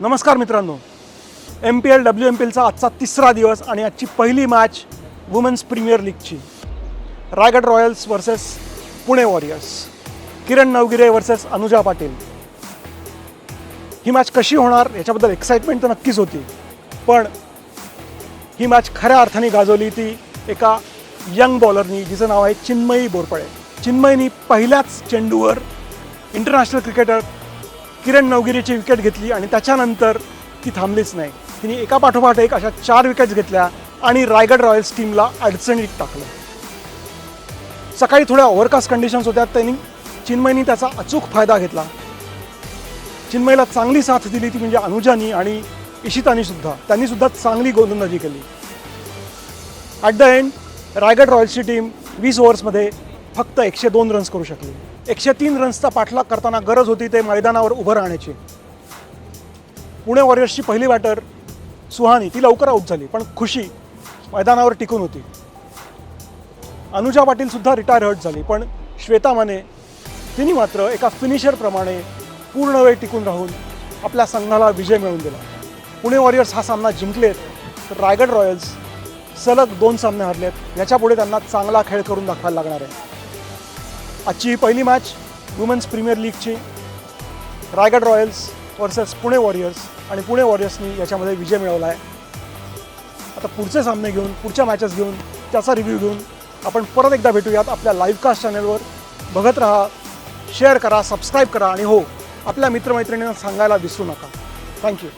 नमस्कार मित्रांनो. M P L W M P एलचा आजचा तिसरा दिवस आणि आजची पहिली match women's premier लीगची Raigad royals versus Pune warriors Kiran Navgire versus Anuja Patil. ही मॅच कशी होणार याच्याबद्दल एक्साइटमेंट तर नक्कीच होती. पण ही मॅच खऱ्या अर्थाने गाजवली ती एका यंग बॉलरनी जिचं नाव आहे चिन्मयी बोरपळे चिन्मयीनी पहिल्याच चेंडूवर इंटरनॅशनल क्रिकेटर किरण नवगिरीची विकेट घेतली आणि त्याच्यानंतर ती थांबलीच नाही. तिने एका पाठोपाठ एक अशा चार विकेट्स घेतल्या आणि रायगड रॉयल्स टीमला अडचणीत टाकलं. सकाळी थोड्या ओव्हरकास्ट कंडिशन्स होत्या त्यांनी. चिन्मयनी त्याचा अचूक फायदा घेतला. चिन्मयला चांगली साथ दिली ती म्हणजे अनुजानी आणि इशितानी सुद्धा. त्यांनी सुद्धा चांगली गोलंदाजी केली. ॲट द एंड रायगड रॉयल्सची टीम वीस ओव्हर्समध्ये फक्त एकशे दोन रन्स करू शकली. एकशे तीन रन्सचा पाठलाग करताना गरज होती ते मैदानावर उभं राहण्याची. पुणे वॉरियर्सची पहिली बॅटर सुहानी ती लवकर आऊट झाली पण खुशी मैदानावर टिकून होती. अनुजा पाटीलसुद्धा रिटायर हर्ट झाली पण श्वेता माने तिने मात्र एका फिनिशरप्रमाणे पूर्ण वेळ टिकून राहून आपल्या संघाला विजय मिळवून दिला. पुणे वॉरियर्स हा सामना जिंकलेत तर रायगड रॉयल्स सलग दोन सामने हरलेत याच्यापुढे त्यांना चांगला खेळ करून दाखवायला लागणार आहे. आजची ही पहिली match women's premier लीगची Raigad royals versus Pune warriors आणि पुणे वॉरियर्सनी याच्यामध्ये विजय मिळवला आहे. आता पुढचे सामने घेऊन पुढच्या मॅचेस घेऊन त्याचा रिव्ह्यू घेऊन आपण परत एकदा भेटूयात आपल्या लाईव्ह कास्ट चॅनलवर बघत राहा शेअर करा सबस्क्राईब करा आणि हो आपल्या मित्रमैत्रिणींना सांगायला विसरू नका. थँक्यू